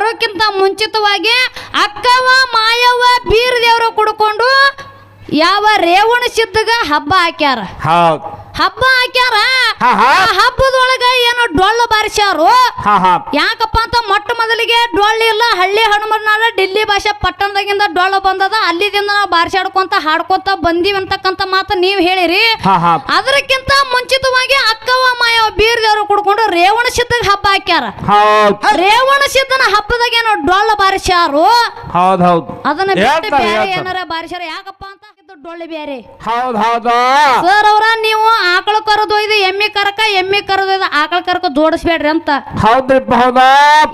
ಬರೋಕ್ಕಿಂತ ಮುಂಚಿತವಾಗಿ ಅಕ್ಕವ ಮಾಯವ್ವ ಬೀರ್ ದೇವರು ಕುಡ್ಕೊಂಡು ಯಾವ ರೇವಣ ಸಿದ್ಧಗ ಹಬ್ಬ ಹಾಕ್ಯಾರ. ಹಬ್ಬ ಹಾಕ್ಯಾರ? ಆ ಹಬ್ಬದೊಳಗ ಏನೋ ಡೊಳ್ಳು ಬಾರಿಸ್ಯಾರು? ಯಾಕಪ್ಪ ಅಂತ ಮೊಟ್ಟ ಮೊದಲಿಗೆ ಡೊಳ್ಳು ಇಲ್ಲ ಹಳ್ಳಿ ಹನುಮನಾಳ ಡೆಲ್ಲಿ ಭಾಷೆ ಪಟ್ಟಣದಾಗಿಂದ ಡೊಳ್ಳು ಬಂದದ ಅಲ್ಲಿದಿಂದ ನಾವು ಬಾರಿಸಾಡ್ಕೊಂತ ಹಾಡ್ಕೊಂತ ಬಂದೀವಿ ಅಂತಕ್ಕಂತ ಮಾತು ನೀವು ಹೇಳಿರಿ. ಹಾ ಅದಕ್ಕಿಂತ ಮುಂಚಿತವಾಗಿ ಅಕ್ಕವ ಮಾಯ ಬೀರ್ದವರು ಕುಡ್ಕೊಂಡು ರೇವಣಸಿದ್ದಗ ಹಬ್ಬ ಹಾಕ್ಯಾರ. ರೇವಣ ಸಿದ್ಧನ ಹಬ್ಬದಾಗ ಏನೋ ಡೊಳ್ಳು ಬಾರಿಸ್ಯಾರು? ಅದನ್ನ ಬಿಟ್ಟು ಬೇರೆ ಏನಾರ ಬಾರಿಸ್ಯಾರ? ಯಾಕಪ್ಪ ಅಂತ ಡೊಳ್ಳು ಬೇರೆ ಹೌದ್ ಹೌದು. ಸರ್ ಅವ್ರ ನೀವು ಆಕಳ ಕರೆದು ಒಯ್ದು ಎಮ್ಮೆ ಕರಕ ಎಮ್ಮೆ ಕರೆದು ಇದು ಆಕಳ ಕರಕ ಜೋಡಿಸ್ಬೇಡ್ರಿ ಅಂತ. ಹೌದ್ರಿಪ್ಪ ಹೌದ?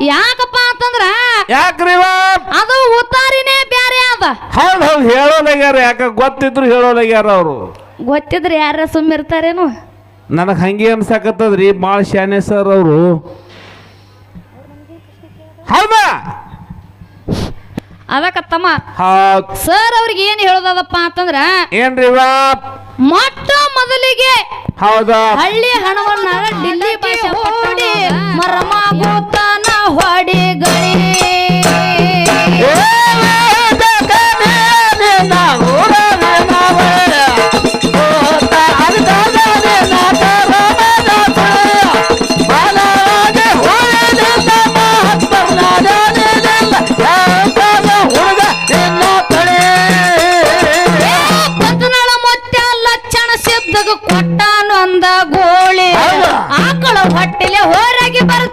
ಯಾಕಪ್ಪ ಅಂತಂದ್ರ ಯಾಕ್ರಿ ಇವ? ಅದು ಉತ್ತಾರಿನೇ ಬ್ಯಾರೆ ಅದ ಹೌದ್ ಹೌದ್ ಹೇಳೋದಾಗ್ಯಾರ ಯಾಕ ಗೊತ್ತಿದ್ರು ಹೇಳೋದಾಗ್ಯಾರ ಅವರು. ಗೊತ್ತಿದ್ರೆ ಯಾರ ಸುಮ್ಮಿರ್ತಾರೇನು ನನಗೆ ಹಂಗೆ ಅನ್ಸಕತ್ತದ್ರಿ ಭಾಳ ಶಾನೆ ಸರ್ ಅವರು. ಹೌದಾ? ಅದಕ್ಕ ತಮ್ಮ ಸರ್ ಅವ್ರಿಗೆ ಏನ್ ಹೇಳೋದಪ್ಪ ಅಂತಂದ್ರ ಏನ್ರಿ ಮೊಟ್ಟ ಮೊದಲಿಗೆ ಹೌದಾ. ಹಳ್ಳಿ ಹಣವನ್ನ ಡಿಲ್ಲಿ ಭಾಷೆ ಹೊಡಿ ಸಿದ್ಧಗ ಕೊಟ್ಟಾನೊಂದ ಗೋಳಿ? ಆಕಳ ಹೊಟ್ಟೆಲೆ ಹೊರಗೆ ಬರ್ತೀನ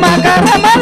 妈个巴！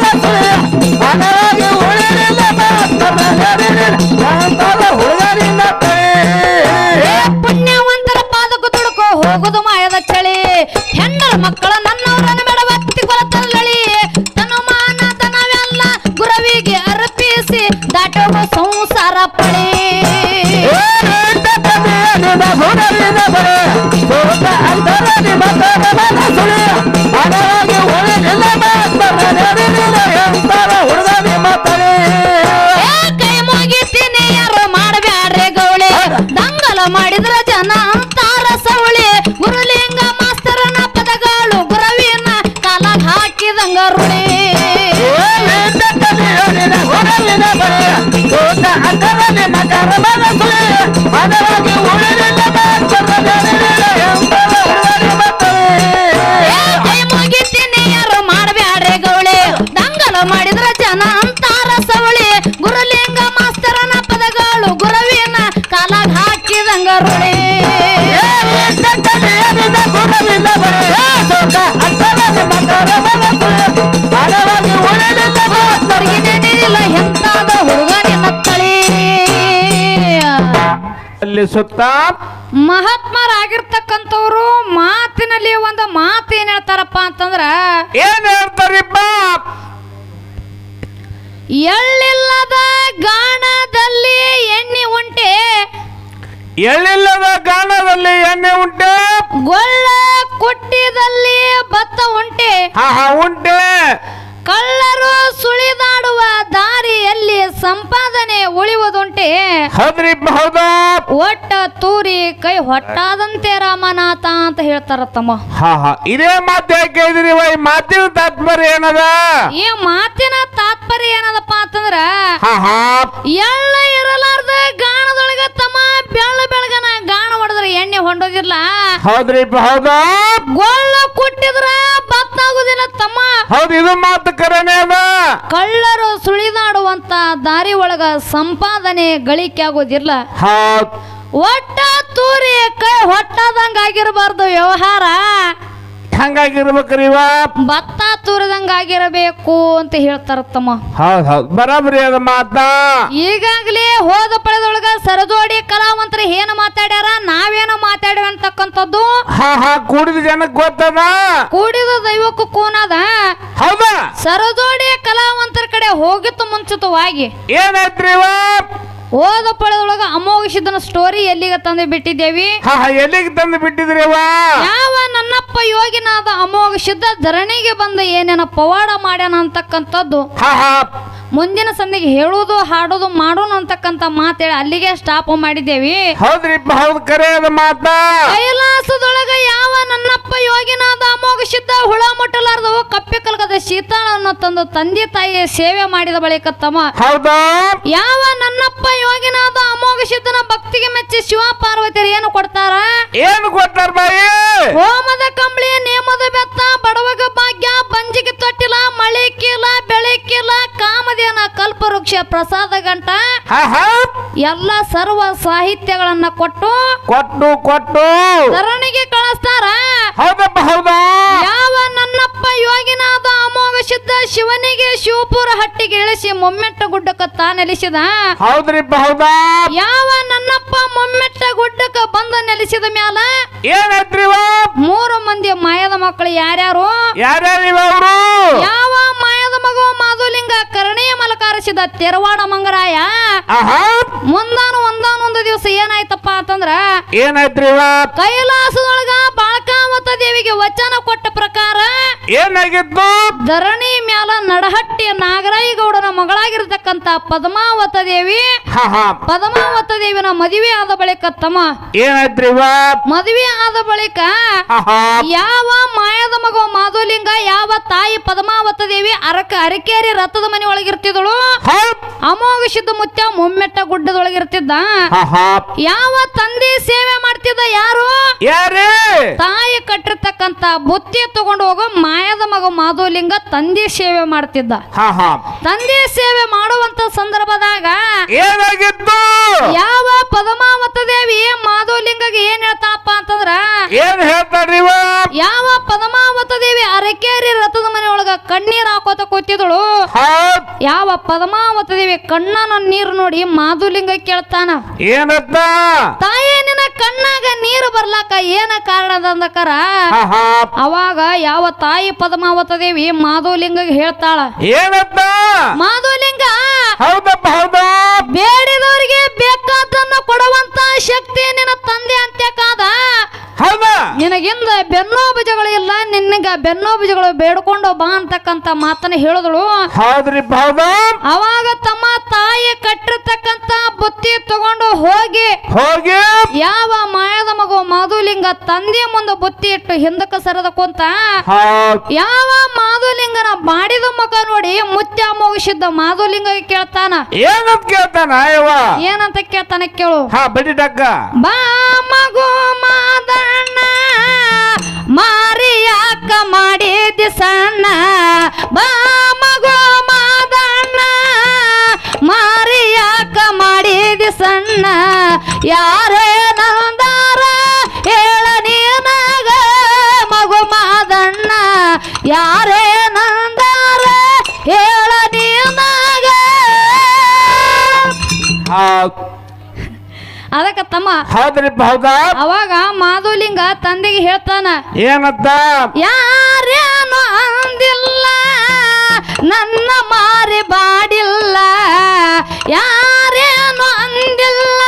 ಸಲ್ಲಿಸುತ್ತ ಮಹಾತ್ಮರಾಗಿರ್ತಕ್ಕಂಥವ್ರು ಮಾತಿನಲ್ಲಿ ಒಂದು ಮಾತು ಏನ್ ಹೇಳ್ತಾರಪ್ಪ ಅಂತಂದ್ರ ಏನ್ ಹೇಳ್ತಾರಿಪ್ಪ ಎಳ್ಳಿಲ್ಲದ ಗಾಣದಲ್ಲಿ ಎಣ್ಣೆ ಉಂಟೆ. ಎಳ್ಳಿಲ್ಲದ ಗಾಣದಲ್ಲಿ ಎಣ್ಣೆ ಉಂಟೆ? ಗೊಳ್ಳ ಕುಟ್ಟಿದಲ್ಲಿ ಭತ್ತ ಉಂಟೆ. ಹಾ ಹಾ ಉಂಟೆ. ಕಳ್ಳರು ಸುಳಿದಾಡುವ ಸಂಪಾದನೆ ಉಳಿಯುವುದುಂಟೆ ಹೌದ್ರಿ ಹೌದಾ ಒಟ್ಟ ತೂರಿ ಕೈ ಹೊಟ್ಟಾದಂತೆ ರಾಮನಾಥ ಅಂತ ಹೇಳ್ತಾರ ತಮ್ಮ. ಹಾ ಹಾ. ಇದೇ ಮಾತು ಯಾಕೆ ಈ ಮಾತಿನ ತಾತ್ಪರ್ಯ ಏನದ? ಈ ಮಾತಿನ ತಾತ್ಪರ್ಯ ಏನದಪ್ಪ ಅಂತಂದ್ರ ಎಳ್ಳ ಇರಲಾರ್ದ ಗಾಣದೊಳಗ ತಮ್ಮ ಬೆಳ್ಳ ಬೆಳಗನ ಗಾಣ ಹೊಡೆದ್ರ ಎಣ್ಣೆ ಹೊಂಡೋದಿಲ್ಲ ಹೌದ್ರಿ ಹೌದಾ. ಗೊಳ್ಳ ಕೊಟ್ಟಿದ್ರ ಬತ್ತಾಗುದಿಲ್ಲ ತಮ್ಮ. ಹೌದು ಇದು ಮಾತು ಕರೆನೇ ಅದ. ಕಳ್ಳರು ಸುಳಿದಾಡುವಂತ ದಾರಿ ಒಳಗ ಸಂಪಾದನೆ ಗಳಿಕೆ ಆಗೋದಿಲ್ಲ ಒಟ್ಟ ತೂರಿ ಕೈ ಹೊಟ್ಟದಂಗ ಆಗಿರಬಾರ್ದು ವ್ಯವಹಾರ. ಹಂಗಾಗಿರ್ಬೇಕ್ರಿ ಇವ ಭತ್ತ ತುರದಂಗ ಆಗಿರಬೇಕು ಅಂತ ಹೇಳ್ತಾರ ತಮ್ಮ ಹೌದ್ ಹೌದ್ ಬರಾಬರಿ ಅದ ಮಾತ. ಈಗಾಗಲೇ ಹೋದ ಪಡೆದೊಳಗ ಸರದೋಡಿ ಕಲಾವಂತರು ಏನು ಮಾತಾಡ್ಯಾರ? ನಾವೇನೋ ಮಾತಾಡ್ಯಾವ ಅಂತಕ್ಕಂಥದ್ದು? ಹಾ ಹಾ ಕೂಡಿದ ಜನಕ್ಕೆ ಗೊತ್ತದ? ಕೂಡಿದ ದೈವಕ್ಕೂ ಕೂನದ ಹೌದಾ? ಸರದೋಡಿ ಕಲಾವಂತರ ಕಡೆ ಹೋಗಿತ್ತು ಮುಂಚಿತವಾಗಿ. ಏನಾಯ್ತ್ರಿ ಇವ ಹೋದ ಪಡೆದೊಳಗ ಅಮೋಘಿಸಿದನ ಸ್ಟೋರಿ ಎಲ್ಲಿಗೆ ತಂದು ಬಿಟ್ಟಿದ್ದೇವಿ? ಹಾ ಹಾ ಎಲ್ಲಿಗೆ ತಂದು ಬಿಟ್ಟಿದ್ರಿ ಯಾವ ನನ್ನಪ್ಪ ಯೋಗಿನಾದ ಅಮೋಘ ಸಿದ್ಧ ಧರಣಿಗೆ ಬಂದ ಏನೇನ ಪವಾಡ ಮಾಡ್ಯಾನ ಅಂತಕ್ಕಂಥದ್ದು. ಹಾ ಹಾ. ಮುಂದಿನ ಸಂದಿಗೆ ಹೇಳೋದು ಹಾಡೋದು ಮಾಡೋಣ ಅಂತಕ್ಕಂಥ ಮಾತೇಳಿ ಅಲ್ಲಿಗೆ ಸ್ಟಾಪ್ ಮಾಡಿದ್ದೇವಿ. ಹೌದ್ರಿಪ್ಪ ಹೌದ್ ಕರೆ ಅದ ಮಾತಾ. ಕೈಲಾಸದೊಳಗ ಯಾವ ನನ್ನಪ್ಪ ಯೋಗಿನಾದ ಅಮೋಘ ಸಿದ್ಧ ಹುಳ ಮುಟ್ಟಲಾರ್ದವು ಕಪ್ಪೆ ಕಲ್ಕದ ಶೀತಾಳನ್ನು ತಂದು ತಂದೆ ತಾಯಿಯ ಸೇವೆ ಮಾಡಿದ ಬಳಿಕ ತಮ್ಮ ಹೌದಾ? ಯಾವ ನನ್ನಪ್ಪ ಯೋಗಿನಾದ ಅಮೋಘ ಸಿದ್ಧನ ಭಕ್ತಿಗೆ ಮೆಚ್ಚಿ ಶಿವ ಪಾರ್ವತಿಯರು ಏನು ಕೊಡ್ತಾರ? ಏನು ಕೊಡ್ತಾರ ಬಾಯಿ? ಹೋಮದ ಕಂಬಳಿ ನೇಮದ ಬೆತ್ತ ಬಡವಗ ಭಾಗ್ಯ ಬಂಜಿಗೆ ತೊಟ್ಟಿಲ ಮಳೆ ಕೀಲ ಬೆಳೆ ಕೀಲ ಕಾಮದೇನ ಕಲ್ಪವೃಕ್ಷ ಪ್ರಸಾದ ಗಂಟ ಎಲ್ಲ ಸರ್ವ ಸಾಹಿತ್ಯಗಳನ್ನ ಕೊಟ್ಟು ಕೊಟ್ಟು ಕೊಟ್ಟು. ಧರಣಿಗೆ ಕಳಿಸ್ತಾರ. ಹೌದಪ್ಪ ಹೌದಾ? ಯಾವ ನನ್ನಪ್ಪ ಯೋಗಿನಾದ ಅಮೋಘ ಸಿದ್ಧ ಶಿವನಿಗೆ ಶಿವಪುರ ಹಟ್ಟಿಗೆ ಇಳಿಸಿ ಮೊಮ್ಮೆಟ್ಟ ಗುಡ್ಡಕ್ಕ ತಾನೆಲಿಸಿದ ಹೌದ್ರಿ ಹೌದಾ? ಯಾವ ನನ್ನಪ್ಪ ಮೊಮ್ಮೆಟ್ಟ ಗುಡ್ಡಕ್ಕ ಬಂದ ನೆಲೆಸಿದ ಮ್ಯಾಲ? ಏನಾಯ್ತ್ರಿ ಮೂರು ಮಂದಿ ಮಾಯದ ಮಕ್ಕಳು ಯಾರ್ಯಾರು? ಯಾರ್ಯಾರು ಇವ ಅವರು? ಯಾವ ಮಾಯದ ಮಗು ಮಾಧುಲಿಂಗ ಕರ್ಣೀಯ ಮಲಕಾರಿಸಿದ ತೆರವಾಡ ಮಂಗರಾಯ. ಮುಂದಾನು ಒಂದಾನೊಂದು ದಿವಸ ಏನಾಯ್ತಪ್ಪ ಅಂತಂದ್ರ ಏನಾಯ್ತ್ರಿ ಕೈಲಾಸದೊಳಗ ಬಾಳಕಾವತ ದೇವಿಗೆ ವಚನ ಕೊಟ್ಟ ಪ್ರಕಾರ ಏನಾಗಿತ್ತು ಧರಣಿ ಮ್ಯಾಲ ನಡಹಟ್ಟಿ ನಾಗರಾಯಿ ಗೌಡನ ಮಗಳಾಗಿರ್ತಕ್ಕಂತ ಪದ್ಮಾವತ ದೇವಿ ಪದ್ಮಾವತ ದೇವಿನ ಮದುವೆ ಆದ ಬಳಿಕ ತಮ್ಮ ಏನಾಯ್ತ್ರಿ ಮದುವೆ ಆದ ಬಳಿಕ ಯಾವ ಮಾಯದ ಮಗು ಮಾಧುಲಿಂಗ ಯಾವ ತಾಯಿ ಪದ್ಮಾವತ ದೇವಿ ಅರಕ ಅರಕೇರಿ ರಥದ ಮನೆ ಒಳಗಿರ್ತಿದಳು ಹೌದ್ ಅಮೋಘ ಸಿದ್ಧ ಮುತ್ಯ ಮೊಮ್ಮೆಟ್ಟ ಗುಡ್ಡದೊಳಗಿರ್ತಿದ್ದ ಯಾವ ತಂದೆ ಸೇವೆ ಮಾಡ್ತಿದ್ದ ಯಾರು? ತಾಯಿ ಕಟ್ಟಿರ್ತಕ್ಕಂತ ಬುತ್ತಿ ತಗೊಂಡು ಹೋಗೋ ಮಾಯದ ಮಗ ಮಾಧುಲಿಂಗ ತಂದೆ ಸೇವೆ ಮಾಡ್ತಿದ್ದ. ತಂದೆ ಸೇವೆ ಮಾಡುವಂತ ಸಂದರ್ಭದಾಗ ಏನಾಗಿತ್ತು? ಯಾವ ಪದ್ಮಾವತ ದೇವಿ ಮಾಧುಲಿಂಗಗೆ ಏನ್ ಹೇಳ್ತಾಪ್ಪ ಅಂತಂದ್ರ ಏನ್ ಹೇಳ್ತಾರ ಯಾವ ಪದ್ಮಾವತ ದೇವಿ ಅರಕೇರಿ ರಥದ ಮನೆ ಒಳಗ ಕಣ್ಣೀರ್ ಹಾಕೋತ ಕೂತಿದಳು. ಯಾವ ಪದ್ಮಾವತ ದೇವಿ ಕಣ್ಣನ ನೀರು ನೋಡಿ ಮಾಧುಲಿಂಗ ಕೇಳ್ತಾನ. ಏನತ್ತ ತಾಯಿ ನಿನ್ನ ಕಣ್ಣಾಗ ನೀರು ಬರ್ಲಾಕ ಏನ ಕಾರಣ ಅಂದಕರ ಅವಾಗ ಯಾವ ತಾಯಿ ಪದ್ಮಾವತ ದೇವಿ ಮಾಧುಲಿಂಗ ಹೇಳ್ತಾಳ. ಏನತ್ತ ಮಾಧುಲಿಂಗ ಹೌದಪ್ಪ ಹೌದಾ? ಬೇಡಿದವರಿಗೆ ಬೇಕಾದನ್ನ ಕೊಡುವಂತ ಶಕ್ತಿ ನಿನ್ನ ತಂದೆ ಅಂತ್ಯಕಾದ ಹೌದಾ? ನಿನಗಿಂದ ಬೆನ್ನೋ ಬೀಜಗಳು ಇಲ್ಲ ನಿನಗ ಬೆನ್ನೋ ಬೀಜಗಳು ಬೇಡ್ಕೊಂಡು ಬಾ ಅಂತಕ್ಕಂತ ಮಾತನ್ನ ಹೇಳಿದಳು. ಅವಾಗ ತಮ್ಮ ತಾಯಿ ಕಟ್ಟಿರ್ತಕ್ಕಂತ ಬುತ್ತಿ ತಗೊಂಡು ಹೋಗಿ ಹೋಗಿ. ಯಾವ ಮಾಯದ ಮಗು ಮಾಧುಲಿಂಗ ತಂದೆ ಮುಂದೆ ಬುತ್ತಿ ಇಟ್ಟು ಹಿಂದಕ್ಕೆ ಸರದ ಕುಂತ ಯಾವ ಮಾಧುಲಿಂಗನ ಮಾಡಿದ ಮುಖ ನೋಡಿ ಮುತ್ಯ ಮುಗಿಸಿದ್ದ ಮಾಧುಲಿಂಗ ಕೇಳ್ತಾನ? ಏನಂತ ಕೇಳ್ತಾನ ಏನಂತ ಕೇಳ್ತಾನ ಕೇಳು. ಹಾ ಬಡಿ ಡಕ್ಕ ಬಾ ಮಗು ಮಾದಣ್ಣ ಮಾರಿಯಾಕ ಮಾಡಿದ ಸಣ್ಣ. ಬಾ ಮಗು ಮಾದಣ್ಣ ಸಣ್ಣ ಯಾರೇ ನಂದಾರ ಹೇಳ ನೀನಾಗ ಮಗು ಮಾದಣ್ಣ. ಯಾರೇ ನಂದಾರ ಹೇಳ ನೀನಾಗ ಅದಕ್ಕೆ ತಮ್ಮ ಹೌದ್ರಿಪ್ಪ ಹೌದಾ? ಅವಾಗ ಮಾಧುಲಿಂಗ ತಂದೆಗೆ ಹೇಳ್ತಾನ ಏನಂತ? ಯಾರೇನು ಅಂದಿಲ್ಲ ನನ್ನ ಮಾರಿ ಬಾಡಿಲ್ಲ. ಯಾರೇನು ಅಂದಿಲ್ಲ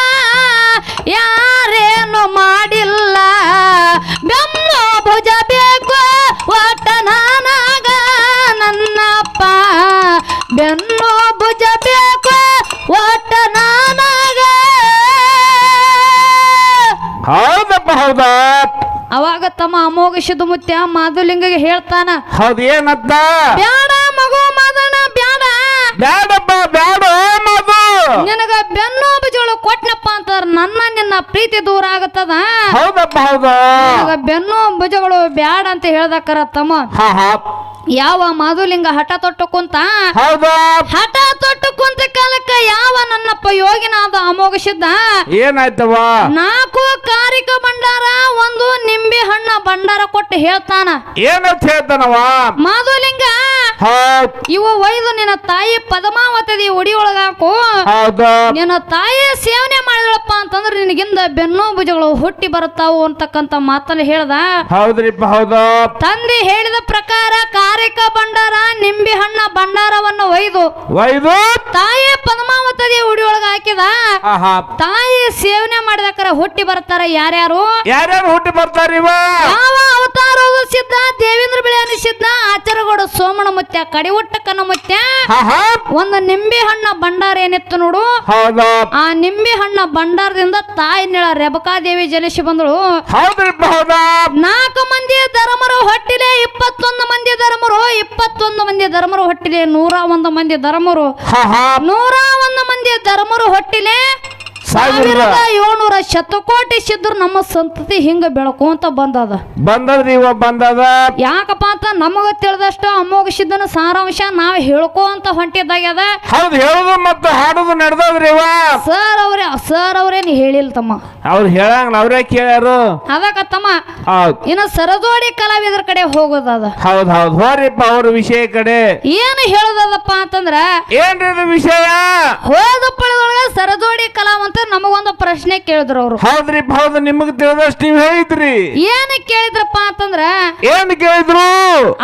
ಯಾರೇನು ಮಾಡಿಲ್ಲ. ಬೆನ್ನು ಭುಜ ಬೇಕು ಒಟ್ಟ ನಾನಾಗ ನನ್ನಪ್ಪ. ಬೆನ್ನು ಭುಜ ಬೇಕು ಒಟ್ಟ ನಾನಾಗ. ಹೌದಪ್ಪ ಹೌದಾ? ಅವಾಗ ತಮ್ಮ ಅಮೋಘ ಮುತ್ಯ ಮಾಧುಲಿಂಗಗೆ ಹೇಳ್ತಾನ ಹೌದು ಏನಂತ ಬ್ಯಾಡ ಮಗು ಮಾದಣ್ಣ ಬ್ಯಾಡ. ಬ್ಯಾಡಪ್ಪ ಬ್ಯಾಡ. ನಿನಗ ಬೆನ್ನು ಬಜಳು ಕೊಟ್ನಪ್ಪ ಅಂತ ನನ್ನ ನಿನ್ನ ಪ್ರೀತಿ ದೂರ ಆಗತ್ತದ? ಹೌದಪ್ಪ ಹೌದಾ. ನಿನಗ ಬೆನ್ನು ಬಜಗಳು ಬ್ಯಾಡ ಅಂತ ಹೇಳ್ದಕ್ಕರ ತಮ್ಮ. ಯಾವ ಮಾಧುಲಿಂಗ ಹಠ ತೊಟ್ಟು ಕುಂತ? ಹೌದಾ. ಹಠ ತೊಟ್ಟು ಕುಂತ ಕಾಲಕ್ಕ ಯಾವ ನನ್ನಪ್ಪ ಯೋಗಿನಾದ ಅದು ಸಿದ್ಧ ಏನಾಯ್ತವ ನಾಲ್ಕು ಕಾರಿಕ ಭಂಡಾರ ಒಂದು ನಿಂಬೆ ಹಣ್ಣ ಭಂಡಾರ ಕೊಟ್ಟು ಹೇಳ್ತಾನ. ಏನಂತ ಹೇಳ್ತಾನವ ಮಾಧುಲಿಂಗ ಇವು ಒಯ್ದು ನಿನ್ನ ತಾಯಿ ಪದ್ಮಾವತದಿ ಹೌದಾ. ನಿನ್ನ ತಾಯಿ ಸೇವನೆ ಮಾಡಿದಳಪ್ಪ ಅಂತಂದ್ರೆ ನಿನಗಿಂದ ಬೆನ್ನು ಭುಜಗಳು ಹುಟ್ಟಿ ಬರುತ್ತಾವು ಅಂತಕ್ಕಂತ ಮಾತನ್ನ ಹೇಳ್ದ. ಹೌದ್ರಿಪ್ಪ ಹೌದಾ. ತಂದೆ ಹೇಳಿದ ಪ್ರಕಾರ ಕಾರಿಕ ಭಂಡಾರ ನಿಂಬೆ ಹಣ್ಣ ಭಂಡಾರವನ್ನು ಒಯ್ದು ಒಯ್ದು. ತಾಯಿ ಪದ್ಮಾವತದಿ ಉಡಿ ಒಳಗ ಹಾಕಿದ ತಾಯಿ ಸೇವನೆ ಮಾಡಿದಕ್ಕರ ಹುಟ್ಟಿ ಬರ್ತಾರ ಯಾರ್ಯಾರು? ಯಾರ್ಯಾರು ಹುಟ್ಟಿ ಬರ್ತಾರ ಯಾವ ಅವತಾರ ಸಿದ್ಧ ದೇವೇಂದ್ರ ಬಿಳಿಯಾನಿ ಸಿದ್ಧ ಆಚಾರಗೌಡ ಸೋಮಣ ಮುತ್ಯ ಕಡಿ ಕನ್ನ ಮತ್ತೆ ಒಂದು ನಿಂಬೆ ಹಣ್ಣ ಭಂಡಾರ ಏನಿತ್ತು ನೋಡು. ಆ ನಿಂಬೆ ಹಣ್ಣ ಭಂಡಾರದಿಂದ ತಾಯಿ ನಿಳ ರೆಬಕಾದೇವಿ ಜನಿಸಿ ಬಂದಳು. ನಾಲ್ಕು ಮಂದಿ ಧರ್ಮರು ಹೊಟ್ಟಿಲೆ ಇಪ್ಪತ್ತೊಂದು ಮಂದಿ ಧರ್ಮರು ಇಪ್ಪತ್ತೊಂದು ಮಂದಿ ಧರ್ಮರು ಹೊಟ್ಟಿಲೆ ನೂರ ಒಂದು ಮಂದಿ ಧರ್ಮರು. ನೂರ ಒಂದು ಮಂದಿ ಧರ್ಮರು ಹೊಟ್ಟಿಲೆ ಸಾವಿರದ ಏಳ್ನೂರ ಶತಕೋಟಿ ಸಿದ್ದರು ನಮ್ಮ ಸಂತತಿ ಹಿಂಗ ಬೆಳಕೋಂತ ಬಂದದ. ಬಂದದ್ರಿ ಇವ ಬಂದದ. ಯಾಕಪ್ಪ ಅಂತ ನಮಗ ತಿಳಿದಷ್ಟು ಅಮೋಘ ಸಿದ್ಧನ ಸಾರಾಂಶ ನಾವು ಹೇಳ್ಕೊಂತ ಹೊಂಟಿದ್ದಾಗ್ಯದ. ಹೌದು ಹೇಳುದು ಮತ್ತೆ ಹಾಡುದು ನಡೆದದ್ರಿ ಇವ. ಸರ್ ಅವ್ರೇ ಸರ್ ಅವ್ರೇನು ಹೇಳಿಲ್ಲ ತಮ್ಮ. ಅವ್ರು ಹೇಳಂಗಿಲ್ಲ ಅವ್ರೇ ಕೇಳ್ಯಾರು. ಅದಕ್ಕ ತಮ್ಮ ಹೌದ್. ಇನ್ನು ಸರದೋಡಿ ಕಲಾವಿದರ ಕಡೆ ಹೋಗೋದದ. ಹೌದ್ ಹೌದ್. ಹೋರಿಪ್ಪ ಅವ್ರ ವಿಷಯ ಕಡೆ. ಏನು ಹೇಳೋದದಪ್ಪ ಅಂತಂದ್ರ ಏನ್ರಿ ಇದು ವಿಷಯ? ಹೋದ ಪಳದೊಳಗ ಸರದೋಡಿ ಕಲಾವಂತ ನಮಗೊಂದು ಪ್ರಶ್ನೆ ಕೇಳಿದ್ರು ಅವರು. ಹೌದ್ರಿ ಹೌದು ನಿಮಗ್ ತಿಳಿದಷ್ಟು ನೀವ್ ಹೇಳಿದ್ರಿ. ಏನ್ ಕೇಳಿದ್ರಪ್ಪ ಅಂತಂದ್ರ ಏನ್ ಕೇಳಿದ್ರು?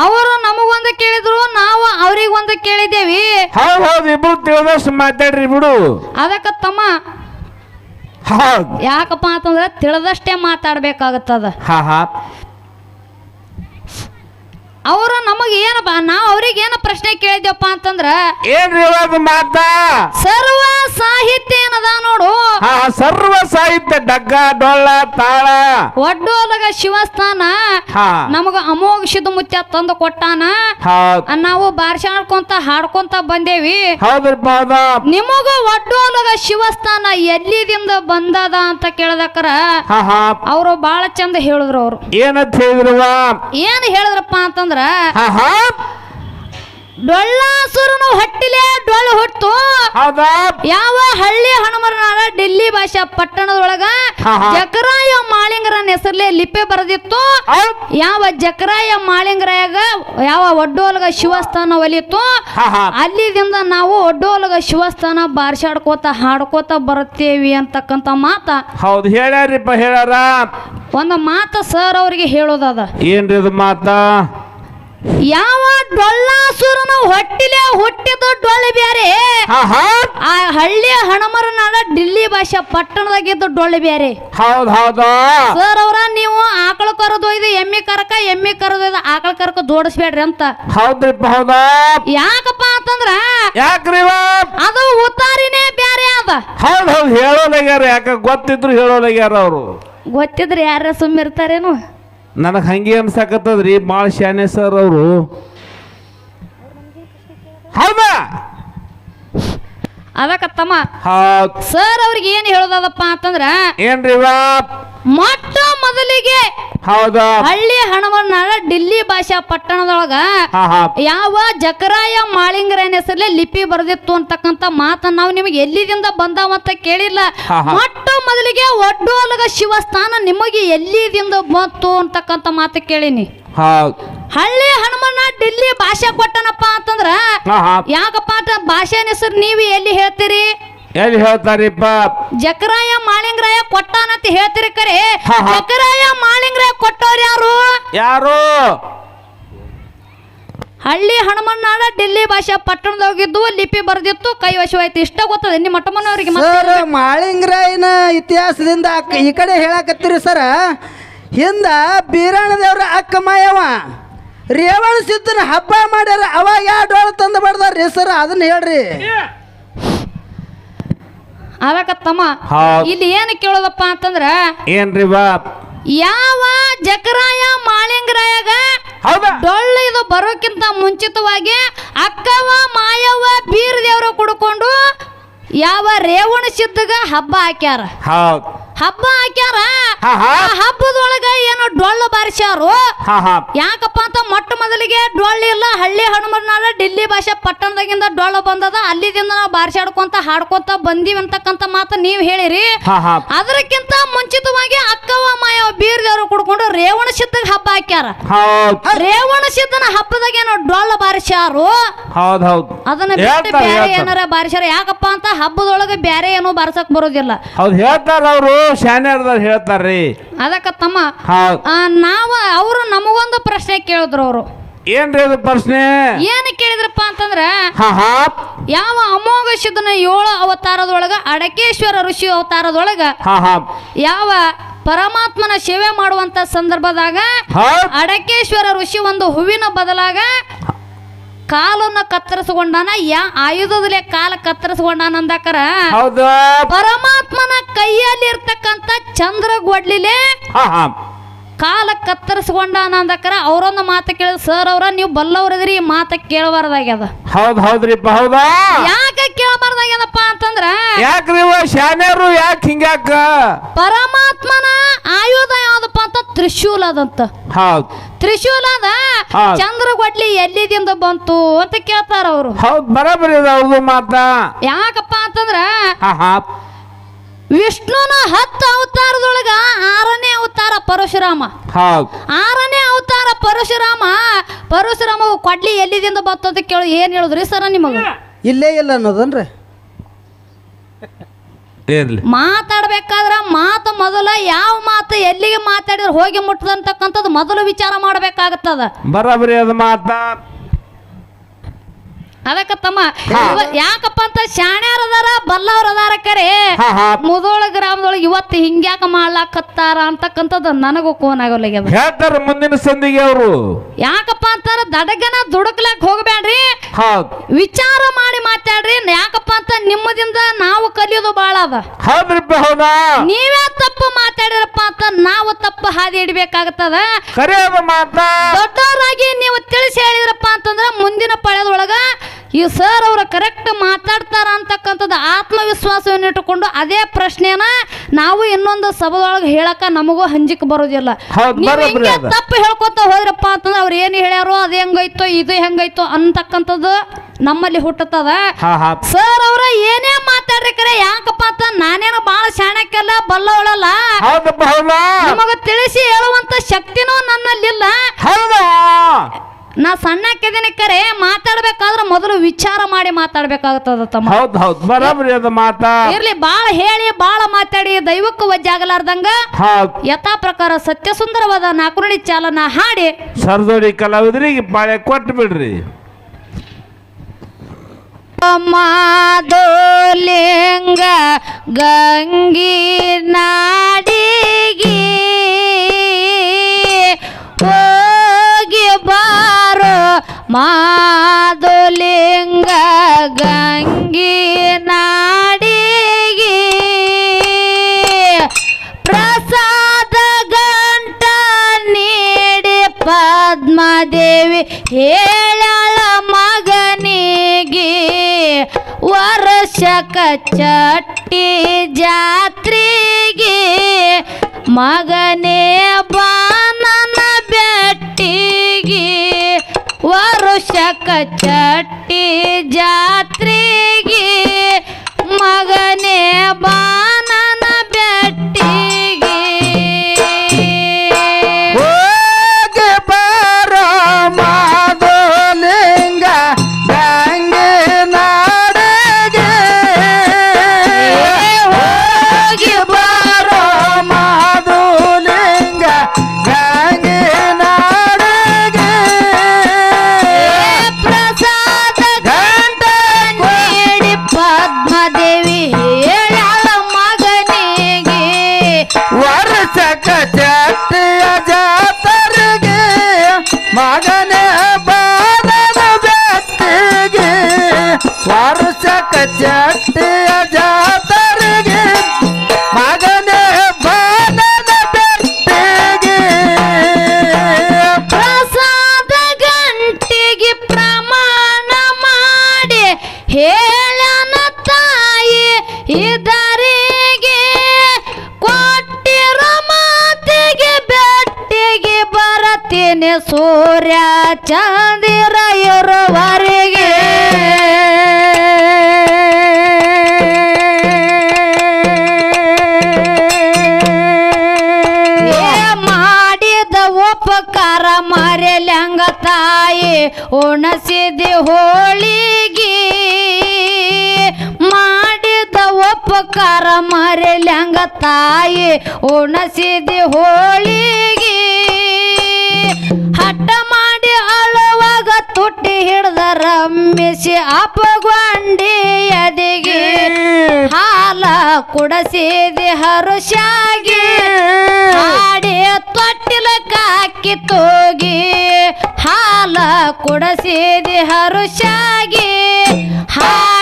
ಅವರು ನಮಗೊಂದು ಕೇಳಿದ್ರು ನಾವು ಅವ್ರಿಗೊಂದು ಕೇಳಿದ್ದೇವಿ ಹೌದ್ ಹೌದ್ ಇಬ್ರು ತಿಳಿದಷ್ಟು ಮಾತಾಡ್ರಿ ಬಿಡು. ಅದಕ್ಕ ತಮ್ಮ ಹೌದ್. ಯಾಕಪ್ಪ ಅಂತಂದ್ರ ತಿಳಿದಷ್ಟೇ ಮಾತಾಡ್ಬೇಕಾಗತ್ತದ. ಹಾ ಹಾ. ಅವರು ನಮಗೆ ಏನಪ್ಪ ನಾವು ಅವ್ರಿಗೆ ಏನ ಪ್ರಶ್ನೆ ಕೇಳಿದ್ಯಪ್ಪ ಅಂತಂದ್ರ ಏನ್ರಿ ಇವಾಗ ಮಾತಾ? ಸರ್ವ ಸಾಹಿತ್ಯ ಏನದ ನೋಡು. ಹಾ ಸರ್ವ ಸಾಹಿತ್ಯ ಡಗ್ಗ ಡೊಳ್ಳ ತಾಳ. ಒಡ್ಡೋಲಗ ಶಿವಸ್ಥಾನ ಹಾ. ನಮಗ ಅಮೋಘ ಶುದ್ಧ ಮುತ್ಯ ತಂದು ಕೊಟ್ಟಾನ. ಹೌದ್ ನಾವು ಬಾರ್ಸಾಡ್ಕೊಂತ ಹಾಡ್ಕೊಂತ ಬಂದೇವಿ. ಹೌದ್ರಿಪ್ಪ ಹೌದಾ. ನಿಮಗ ಒಡ್ಡೋಲಗ ಶಿವಸ್ಥಾನ ಎಲ್ಲಿದಿಂದ ಬಂದದ ಅಂತ ಕೇಳದಕ್ಕರ ಹಾ ಹಾ. ಅವರು ಬಾಳ ಚಂದ ಹೇಳಿದ್ರು ಅವ್ರು. ಏನಂತ ಹೇಳಿದ್ರವ ಏನ್ ಹೇಳಿದ್ರಪ್ಪ ಅಂತಂದ್ರ ಹಾ ಡೊಳ್ಳಾಸುರನ ಹೊಟ್ಟಿಲೆ ಡೊಳ್ಳು ಹುಟ್ಟು. ಯಾವ ಹಳ್ಳಿ ಹನುಮರನಾರ ಡೆಲ್ಲಿ ಭಾಷಾ ಪಟ್ಟಣದೊಳಗ. ಜಕರಾಯ ಮಾಳಿಂಗರನ ಹೆಸರಲ್ಲೇ ಲಿಪಿ ಬರೆದಿತ್ತು. ಯಾವ ಜಕರಾಯ ಮಾಳಿಂಗರಾಯಾಗ ಯಾವ ಒಡ್ಡೋಲಗ ಶಿವಸ್ಥಾನ ಒಲಿತು ಹಾ ಅಲ್ಲಿದಿಂದ ನಾವು ಒಡ್ಡೋಲಗ ಶಿವಸ್ಥಾನ ಬಾರ್ಸಾಡ್ಕೋತ ಹಾಡ್ಕೋತ ಬರುತ್ತೇವಿ ಅಂತಕ್ಕಂತ ಮಾತ. ಹೌದು. ಹೇಳ್ಯಾರಿಪ್ಪ ಹೇಳ್ಯಾರ. ಒಂದು ಮಾತ ಸರ್ ಅವರಿಗೆ ಹೇಳೋದದ. ಏನ್ರಿ ಮಾತ? ಯಾವ ಡೊಳ್ಳಾಸುರನ ಹೊಟ್ಟಿಲೆ ಹುಟ್ಟಿದ ಡೊಳ್ಳು ಬೇರೆ ಆ ಹಳ್ಳಿ ಹಣಮರನಾಡ ಡಿಲ್ಲಿ ಭಾಷೆ ಪಟ್ಟಣದಾಗಿದ್ದ ಡೊಳ್ಳು ಬೇರೆ ಹೌದ್ ಹೌದಾ. ಸರ್ ಅವ್ರ ನೀವು ಆಕಳ ಕರೆದೊಯ್ದ ಎಮ್ಮೆ ಎಮ್ಮಿ ಕರಕ ಎಮ್ಮೆ ಕರೆದೊಯ್ದ ಆಕಳ ಕರಕ ಜೋಡಿಸ್ಬೇಡ್ರಿ ಅಂತ. ಹೌದ್ರಿಪ್ಪ ಹೌದಾ. ಯಾಕಪ್ಪ ಅಂತಂದ್ರ ಯಾಕ್ರಿ ಅದು ಉತ್ತಾರಿನೇ ಬೇರೆ ಅದ. ಹೌದ್ ಹೌದ್ ಹೇಳೋದಾಗ್ಯಾರ ಯಾಕ ಗೊತ್ತಿದ್ರು ಹೇಳೋದಾಗ್ಯಾರ ಅವರು. ಗೊತ್ತಿದ್ರೆ ಯಾರ ಸುಮ್ಮಿರ್ತಾರೇನು? ನನಗೆ ಹಂಗೆ ಅನ್ಸಕತ್ತದ್ರಿ ಭಾಳ ಶಾನೆ ಸರ್ ಅವರು. ಹೌದಾ? ಅದಕ್ಕ ತಮ್ಮ ಹೌದ್. ಸರ್ ಅವ್ರಿಗೆ ಏನು ಹೇಳೋದಪ್ಪ ಅಂತಂದ್ರ ಏನ್ರಿ ಮೊಟ್ಟ ಮೊದಲಿಗೆ ಹೌದಾ. ಹಳ್ಳಿ ಹಣವನ್ನ ಡಿಲ್ಲಿ ಭಾಷಾ ಪಟ್ಟಣದೊಳಗ ಯಾವ ಜಕರಾಯ ಮಾಳಿಂಗರನ ಹೆಸರಲ್ಲಿ ಲಿಪಿ ಬರೆದಿತ್ತು ಅಂತಕ್ಕಂತ ಮಾತನ್ನ ನಾವು ನಿಮಗೆ ಎಲ್ಲಿದಿಂದ ಬಂದಾವಂತ ಕೇಳಿಲ್ಲ. ಮೊಟ್ಟ ಮೊದಲಿಗೆ ಒಡ್ಡೋಲಗ ಶಿವಸ್ಥಾನ ನಿಮಗೆ ಎಲ್ಲಿದಿಂದ ಬಂತು ಅಂತಕ್ಕಂತ ಮಾತು ಕೇಳಿನಿ. ಹೌದ್. ಹಳ್ಳಿ ಹನುಮಣ್ಣ ಡಿಲ್ಲಿ ಭಾಷೆ ಕೊಟ್ಟನಪ್ಪ ಅಂತಂದ್ರ ಹಾ ಹಾ. ಯಾಕಪ್ಪ ಅಂತ ಭಾಷೆನ ಹೆಸರು ನೀವು ಎಲ್ಲಿ ಹೇಳ್ತೀರಿ? ಎಲ್ಲಿ ಹೇಳ್ತಾರಿಪ್ಪ? ಜಕರಾಯ ಮಾಳಿಂಗರಾಯ ಕೊಟ್ಟಾನಂತ ಹೇಳ್ತೀರಿ ಕರೆ. ಹಾ, ಹಾ. ಜಕರಾಯ ಮಾಳಿಂಗರಾಯ ಕೊಟ್ಟವ್ರು ಯಾರು? ಯಾರು? ಹಳ್ಳಿ ಹನುಮನ್ನಾಡ ಡೆಲ್ಲಿ ಭಾಷೆ ಪಟ್ಟಣದೋಗಿದ್ದು ಲಿಪಿ ಬರ್ದಿತ್ತು ಕೈವಶವಾಯ್ತು ಇಷ್ಟ ಗೊತ್ತದೆ ನಿಮ್ಮ ಮೊಟ್ಟಮ್ಮನವರಿಗೆ ಸರ್ ಮಾಳಿಂಗರಾಯನ ಇತಿಹಾಸದಿಂದ ಅಕ್ಕ- ಈ ಕಡೆ ಹೇಳಕತ್ತೀರಿ ಸರ. ಹಿಂದ ಬೀರಣ್ಣ ದೇವ್ರ ಅಕ್ಕ ಮಾಯವ ರೇವಣ ಸಿದ್ದನ ಹಬ್ಬ ಮಾಡ್ಯಾರ ಅವಾಗ ಯಾವ ಡೋಳ ತಂದು ಬಡ್ದಾರ್ರಿ ಸರ್ ಅದನ್ನ ಹೇಳ್ರಿ. ಅದಕ್ಕತ್ತಮ್ಮ ತಮ್ಮ ಇಲ್ಲಿ ಏನು ಕೇಳೋದಪ್ಪ ಅಂತಂದ್ರ ಏನ್ರಿ ಬಾ. ಯಾವ ಜಕರಾಯ ಮಾಳಿಂಗರಾಯಗ ಹೌದಾ? ಡೊಳ್ಳು ಇದು ಬರೋಕ್ಕಿಂತ ಮುಂಚಿತವಾಗಿ ಅಕ್ಕವ ಮಾಯವ್ವ ಬೀರ್ ದೇವ್ರ ಕುಡ್ಕೊಂಡು ಯಾವ ರೇವಣ ಸಿದ್ಧಗ ಹಬ್ಬ ಹಾಕ್ಯಾರ. ಹೌದ್. ಹಬ್ಬ ಹಾಕ್ಯಾರ? ಹಬ್ಬದೊಳಗ ಏನು ಡೊಳ್ಳು ಬಾರಿಸ್ಯಾರು. ಯಾಕಪ್ಪ ಅಂತ ಮೊಟ್ಟ ಮೊದಲಿಗೆ ಡೊಳ್ಳು ಇಲ್ಲ ಹಳ್ಳಿ ಹನುಮನಾಡ ಡಿಲ್ಲಿ ಭಾಷೆ ಪಟ್ಟಣದಾಗಿಂದ ಡೊಳ್ಳು ಬಂದದ. ಅಲ್ಲಿದಿಂದ ನಾವು ಬಾರಿಸಾಡ್ಕೊಂತ ಹಾಡ್ಕೊಂತ ಬಂದಿವಿ ಅಂತಕ್ಕಂತ ಮಾತು ನೀವ್ ಹೇಳಿರಿ. ಅದಕ್ಕಿಂತ ಮುಂಚಿತವಾಗಿ ಅಕ್ಕವ ಮಾಯ ಬೀರ್ದವರು ಕುಡ್ಕೊಂಡು ರೇವಣಸಿದ್ದಗ ಹಬ್ಬ ಹಾಕ್ಯಾರ. ರೇವಣ ಸಿದ್ಧನ ಹಬ್ಬದಾಗ ಏನು ಡೊಳ್ಳು ಬಾರಿಸ್ಯಾರು. ಅದನ್ನ ಬೇರೆ ಬೇರೆ ಏನಾರ ಬಾರಿಸ್ಯಾರ? ಯಾಕಪ್ಪ ಅಂತ ಹಬ್ಬದೊಳಗೆ ಬೇರೆ ಏನೋ ಬಾರಿಸಕ್ ಬರೋದಿಲ್ಲ. ಹೇಳ್ತಾರ ಅವ್ರು. ಶಾನ್ಯಾರ್ದಾರ್ ಹೇಳ್ತಾರ್ರಿ. ಅದಕ್ಕ ತಮ್ಮ ಹೌದ್. ಆ, ನಾವ ಅವರು ನಮಗೊಂದು ಪ್ರಶ್ನೆ ಕೇಳಿದ್ರು ಅವರು. ಏನ್ರಿ ಅದು ಪ್ರಶ್ನೆ? ಏನು ಕೇಳಿದ್ರಪ್ಪ ಅಂತಂದ್ರ ಹಾ ಹಾ. ಯಾವ ಅಮೋಘ ಸಿದ್ಧನ ಏಳು ಅವತಾರದೊಳಗ ಅಡಕೇಶ್ವರ ಋಷಿ ಅವತಾರದೊಳಗ ಹಾ ಹಾ. ಯಾವ ಪರಮಾತ್ಮನ ಸೇವೆ ಮಾಡುವಂತ ಸಂದರ್ಭದಾಗ ಹೌದ್. ಅಡಕೇಶ್ವರ ಋಷಿ ಒಂದು ಹೂವಿನ ಬದಲಾಗ ಕಾಲನ್ನ ಕತ್ತರಿಸಿಕೊಂಡಾನ ಯಾ ಆಯುಧದಲ್ಲೇ ಕಾಲ ಕತ್ತರಿಸಿಕೊಂಡಾನ ಅಂದಕರ? ಹೌದಾ? ಪರಮಾತ್ಮನ ಕೈಯಲ್ಲಿ ಇರ್ತಕ್ಕಂತ ಚಂದ್ರ ಗೊಡ್ಲಿಲೆ ಕಾಲ ಕತ್ತರಿಸ್ಕೊಂಡಾನ ಅಂದಕರ ಅವರೊಂದು ಮಾತು ಕೇಳಿದ ಸರ್ ಅವ್ರ ನೀವು ಬಲ್ಲವ್ರದ್ರಿ ಈ ಮಾತ ಕೇಳಬಾರ್ದಾಗ್ಯದ. ಹೌದ್ ಹೌದ್ರಿಪ್ಪ ಹೌದಾ? ಯಾಕೆ ಕೇಳಬಾರ್ದಾಗ್ಯದಪ್ಪ ಅಂತಂದ್ರ ಯಾಕ್ರಿ ಶಾನ್ಯರು ಯಾಕೆ ಹಿಂಗ್ಯಾಕ? ಪರಮಾತ್ಮನ ಆಯುಧ ಯಾವ್ದಪ್ಪ ಅಂತ ತ್ರಿಶೂಲ ಅದಂತ ಹೌದ್. ತ್ರಿಶೂಲ ಅದ. ಚಂದ್ರ ಎಲ್ಲಿದಿಂದ ಬಂತು ಅಂತ ಕೇಳ್ತಾರ ಅವರು. ಹೌದ್ ಬರಬರಿ ಅವ್ರದ್ದು ಮಾತ. ಯಾಕಪ್ಪ ಅಂತಂದ್ರ ಹಾ ಹಾ ವಿಷ್ಣುನ ಹತ್ತು ಅವತಾರದೊಳಗ ಆರನೇ ಅವತಾರ ಪರಶುರಾಮ. ಆರನೇ ಅವತಾರ ಪರಶುರಾಮ ಪರಶುರಾಮ ಕೊಡ್ಲಿ ಎಲ್ಲಿದಿಂದ ಬರ್ತದ ಅಂತ ಕೇಳಿ ಏನ್ ಹೇಳುದ್ರಿ ಸರ ನಿಮಗೆ? ಇಲ್ಲೇ ಇಲ್ಲ ಅನ್ನೋದನ್ರಿ. ಮಾತಾಡ್ಬೇಕಾದ್ರ ಮಾತು ಮೊದಲ ಯಾವ ಮಾತು ಎಲ್ಲಿಗೆ ಮಾತಾಡಿದ್ರೆ ಹೋಗಿ ಮುಟ್ಟದಂತಕ್ಕಂಥದ್ದು ಮೊದಲು ವಿಚಾರ ಮಾಡ್ಬೇಕಾಗತ್ತದ. ಬರಬರಿ ಅದು ಮಾತ ಅದಕ್ಕ ತಮ್ಮ ಇವ- ಯಾಕಪ್ಪ ಅಂತ ಶಾಣ್ಯಾರ ಅದಾರ ಬಲ್ಲವ್ರ ಅದಾರ ಕರೆ. ಹಾ ಹಾ. ಮುದೋಳ ಗ್ರಾಮದೊಳಗೆ ಇವತ್ತು ಹಿಂಗ್ಯಾಕ ಮಾಡ್ಲಾಕತ್ತಾರ ಅಂತಕ್ಕಂಥದ್ದು ನನಗೂ ಕೋನ್ ಆಗೋಲ್ಲ ಹೇಳ್ತಾರ ಮುಂದಿನ ಸಂದಿಗೆ ಅವರು. ಯಾಕಪ್ಪ ಅಂತಾರ ದಡಗನ ದುಡುಕ್ಲಾಕ್ ಹೋಗ್ಬೇಡ್ರಿ ಹೌದ್. ವಿಚಾರ ಮಾಡಿ ಮಾತಾಡ್ರಿ ಯಾಕಪ್ಪ ಅಂತ ನಿಮ್ಮದಿಂದ ನಾವು ಕಲಿಯೋದು ಬಾಳ ಅದ. ಹೌದ್ರಿಪ್ಪ ಹೌದಾ? ನೀವೇ ತಪ್ಪು ಮಾತಾಡಿರಪ್ಪ ಅಂತ ನಾವು ತಪ್ಪು ಹಾದಿ ಹಿಡಿಬೇಕಾಗತ್ತದ. ದೊಡ್ಡವರ ಮಾತ. ಈ ಸರ್ ಅವರು ಕರೆಕ್ಟ್ ಮಾತಾಡ್ತಾರ ಅಂತಕ್ಕಂಥದ್ದು ಆತ್ಮವಿಶ್ವಾಸವನ್ನು ಇಟ್ಟುಕೊಂಡು ಅದೇ ಪ್ರಶ್ನೆನ ನಾವು ಇನ್ನೊಂದು ಸಭದೊಳಗೆ ಹೇಳಕ ನಮಗೂ ಹಂಜಿಕ್ ಬರೋದಿಲ್ಲ. ತಪ್ಪು ಹೇಳ್ಕೊತ ಹೋದ್ರಪ್ಪ ಅಂತಂದ್ರೆ ಅವ್ರು ಏನು ಹೇಳ್ಯಾರೋ ಅದು ಹೆಂಗೈತೋ ಇದು ಹೆಂಗೈತೋ ಅಂತಕ್ಕಂಥದ್ದು ನಮ್ಮಲ್ಲಿ ಹುಟ್ಟತದ ಸರ್ ಅವ್ರ ಏನೇ ಮಾತಾಡ್ರಿ ಕರೆ ಯಾಕಪ್ಪ ಅಂತ ನಾನೇನು ಬಹಳ ಶಾಣಕ್ಕೆಲ್ಲ ಬಲ್ಲವಳಲ್ಲ. ನಿಮಗ ತಿಳಿಸಿ ಹೇಳುವಂತ ಶಕ್ತಿನೂ ನನ್ನಲ್ಲಿಲ್ಲ. ನಾ ಸಣ್ಣಕ್ಕಿದ್ದೀನಿ ಕರೆ ಮಾತಾಡ್ಬೇಕಾದ್ರೆ ಮೊದಲು ವಿಚಾರ ಮಾಡಿ ಮಾತಾಡ್ಬೇಕಾಗ್ತದ ತಮ್ಮ. ಹೌದ್ ಹೌದ್ ಬರಬರಿ ಅದ ಮಾತಾ. ಇರ್ಲಿ ಬಾಳ ಹೇಳಿ ಬಾಳ ಮಾತಾಡಿ ದೈವಕ್ಕೂ ವಜ್ಜಾಗಲಾರ್ದಂಗ ಹೌದ್ ಯಥಾ ಪ್ರಕಾರ ಸತ್ಯ ಸುಂದರವಾದ ನಾಕುನಡಿ ಚಾಲನ ಹಾಡಿ. ಸರ್ದೋಡಿ ಕಲಾವಿದರಿಗೆ ಬಾಳೆ ಕೊಟ್ಟು ಬಿಡ್ರಿ. ಮಾದೋಲಿಂಗ ಗಂಗಿ ಮಾದೋಲಿಂಗ ಗಂಗಿ ನಾಡಿಗೆ ಪ್ರಸಾದ ಗಂಟ ನೀಡಿ ಪದ್ಮದೇವಿ ಹೇಳಳ ಮಗನಿಗೆ ವರ್ಷಕ ಚಟ್ಟಿ ಜಾತ್ರೆಗೆ ಮಗನೇ ಬಾನನ ವರ್ಷಕ ಚಟ್ಟಿ ಜಾತ್ರೆಗೆ ಬರತೀನಿ ಸೂರ್ಯ ಚಂದಿರ ಇರುವರಿಗೆ ಮಾಡಿದ ಉಪಕಾರ ಮರೆಲಂಗ ತಾಯಿ, ಉಣಸಿದಿ ಹೋಳಿಗೆ. ಮಾಡಿದ ಉಪಕಾರ ಮರೆಲಂಗ ತಾಯಿ, ಉಣಸಿದಿ ಹೋಳಿಗೆ ಹಿಡ್ದ ರಮ್ಮಿಸಿ ಅಪಗೊಂಡಿ ಎದಿಗೆ ಹಾಲ ಕುಡಸಿದಿ ಹರುಷಾಗಿ ಹಾಡಿ ತೊಟ್ಟಿಲ ಕಾಕಿ ತೋಗಿ ಹಾಲ ಕುಡಸಿದಿ ಹರುಷಾಗಿ ಹಾಡಿ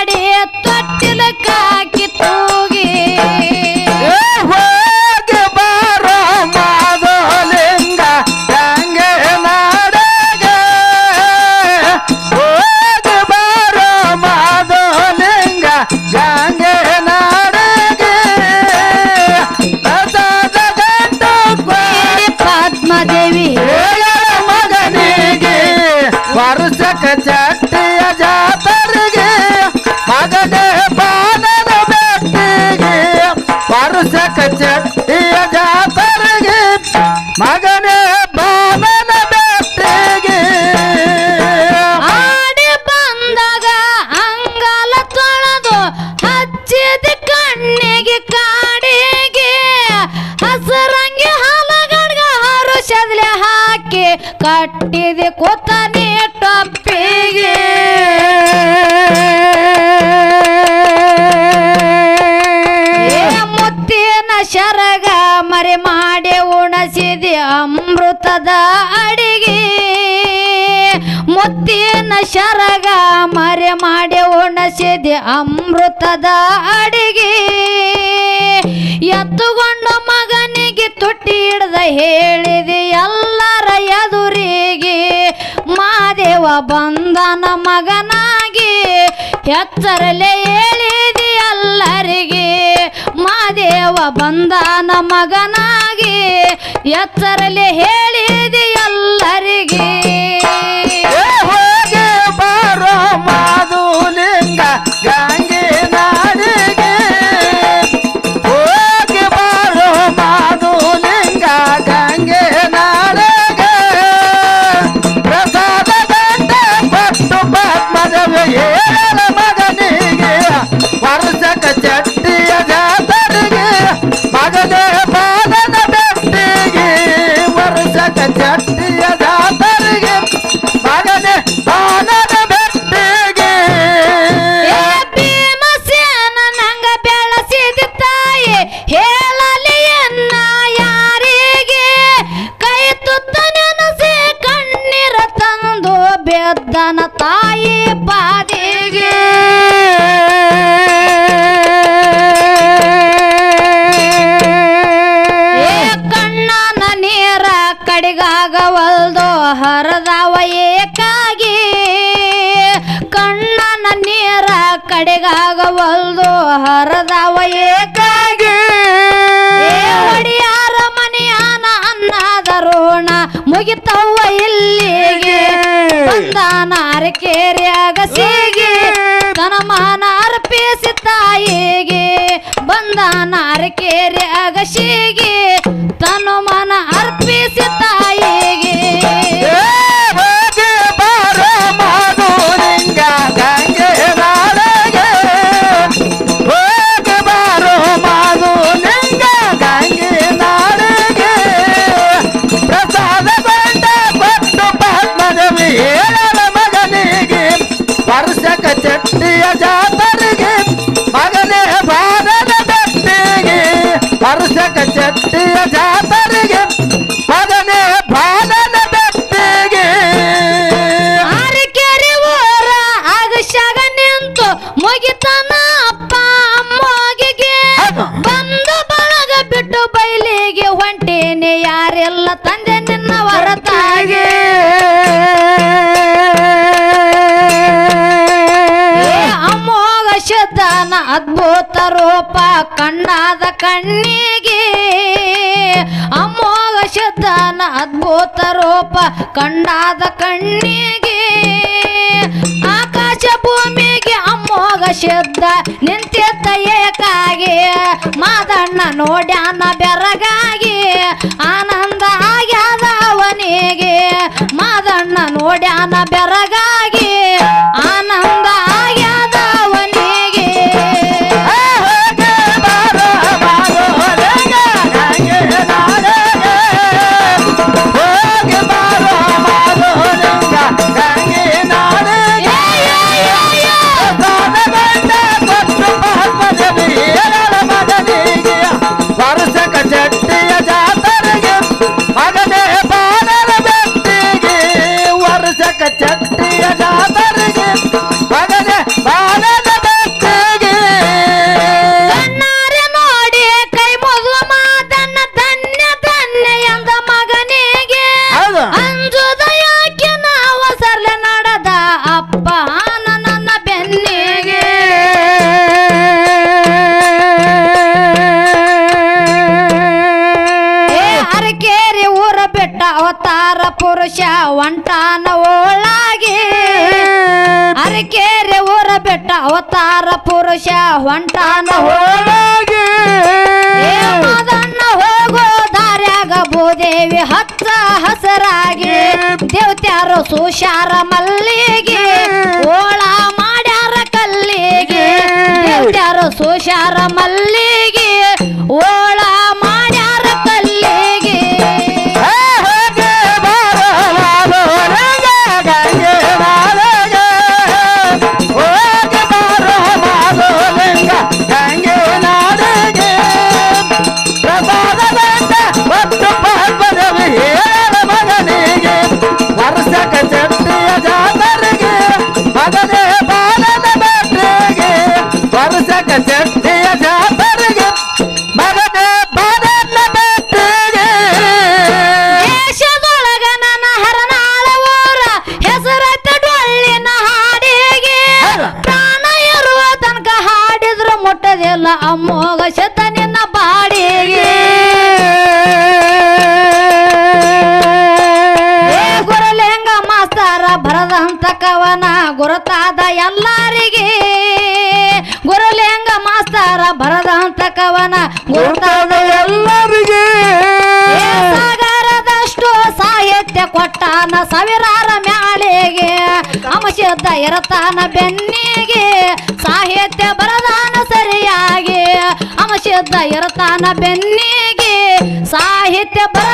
ಕಟ್ಟಿದೆ ಕೊತ್ತನೆ ಟಪ್ಪಿಗೆ ಮುತ್ತಿನ ಶರಗ ಮರೆ ಮಾಡಿ ಉಣಸಿದೆ ಅಮೃತದ ಅಡಿಗೆ. ಮುತ್ತಿನ ಶರಗ ಮರೆ ಮಾಡಿ ಉಣಸಿದೆ ಅಮೃತದ ಅಡಿಗೆ. ಎತ್ತುಕೊಂಡು ಮಗನಿಗೆ ತುಟ್ಟಿ ಹಿಡ್ದ ಹೇಳಿದೆ ಮಾದೇವ ಬಂಧನ ಮಗನಾಗಿ ಎಚ್ಚರಲೆ ಹೇಳಿದಿ ಎಲ್ಲರಿಗೆ ಮಾದೇವ ಬಂಧನ ಮಗನಾಗಿ ಎಚ್ಚರಲೆ ಹೇಳಿದೆ ಕಡೆಗಾಗವಲ್ದು ಹರದವ ಏಕಾಗಿ. ಒಡಿಯಾರ ಮನೆಯಾನ ಅನ್ನದರೋಣ, ಮುಗಿತವ್ವ ಇಲ್ಲಿಗೆ. ಅರಕೇರಿಯಾಗ ಸೀಗಿ, ತನಮಾನ ಅರ್ಪಿಸಿ ತಾಯಿಗೆ ಬಂದಾನ ಅರಕೇರಿಯಾಗ ಸೀಗಿ ತನು ಮನ ಅರ್ಪಿಸಿ ಕಣ್ಣಿಗೆ ಅಮೋಘ ಶಬ್ದನ ಅದ್ಭುತ ರೂಪ ಕಣ್ಣಾದ ಕಣ್ಣಿಗೆ. ಆಕಾಶ ಭೂಮಿಗೆ ಅಮೋಘ ಶಬ್ದ ನಿಂತಿದ್ದ ಏಕಾಗಿ. ಮಾದಣ್ಣ ನೋಡ್ಯಾನ ಬೆರಗಾಗಿ, ಆನಂದ ಆಗ್ಯಾದ ಅವನಿಗೆ. ಮಾದಣ್ಣ ನೋಡ್ಯಾನ ಬೆರಗಾಗಿ ಅರಕೇರಿ ಊರ ಬೆಟ್ಟ ಅವತಾರ ಪುರುಷ ಹೊಂಟಾನ ಹೋಗಿ ಮದಣ್ಣ ಹೋಗೋ ದಾರ್ಯಾಗ ಭೂದೇವಿ ಹತ್ತ ಹಸರಾಗಿ ದೇವತ್ಯಾರು ಸುಶಾರ ಮಲ್ಲಿಗೆ ಓಳ ಮಾಡ್ಯಾರ ಕಲ್ಲಿಗೆ ದೇವತ್ಯಾರು ಸುಶಾರ ಮಲ್ಲಿಗೆ ಕೊಟ್ಟಾನ ಸಾವಿರಾರ ಮ್ಯಾಳಿಗೆ ಕಾಮಶಿದ್ದ ಇರತಾನ ಬೆನ್ನಿಗೆ ಸಾಹಿತ್ಯ ಬರದಾನ ಸರಿಯಾಗಿ ಅಮಶಿದ್ದ ಇರತಾನ ಬೆನ್ನಿಗೆ ಸಾಹಿತ್ಯ ಬರದ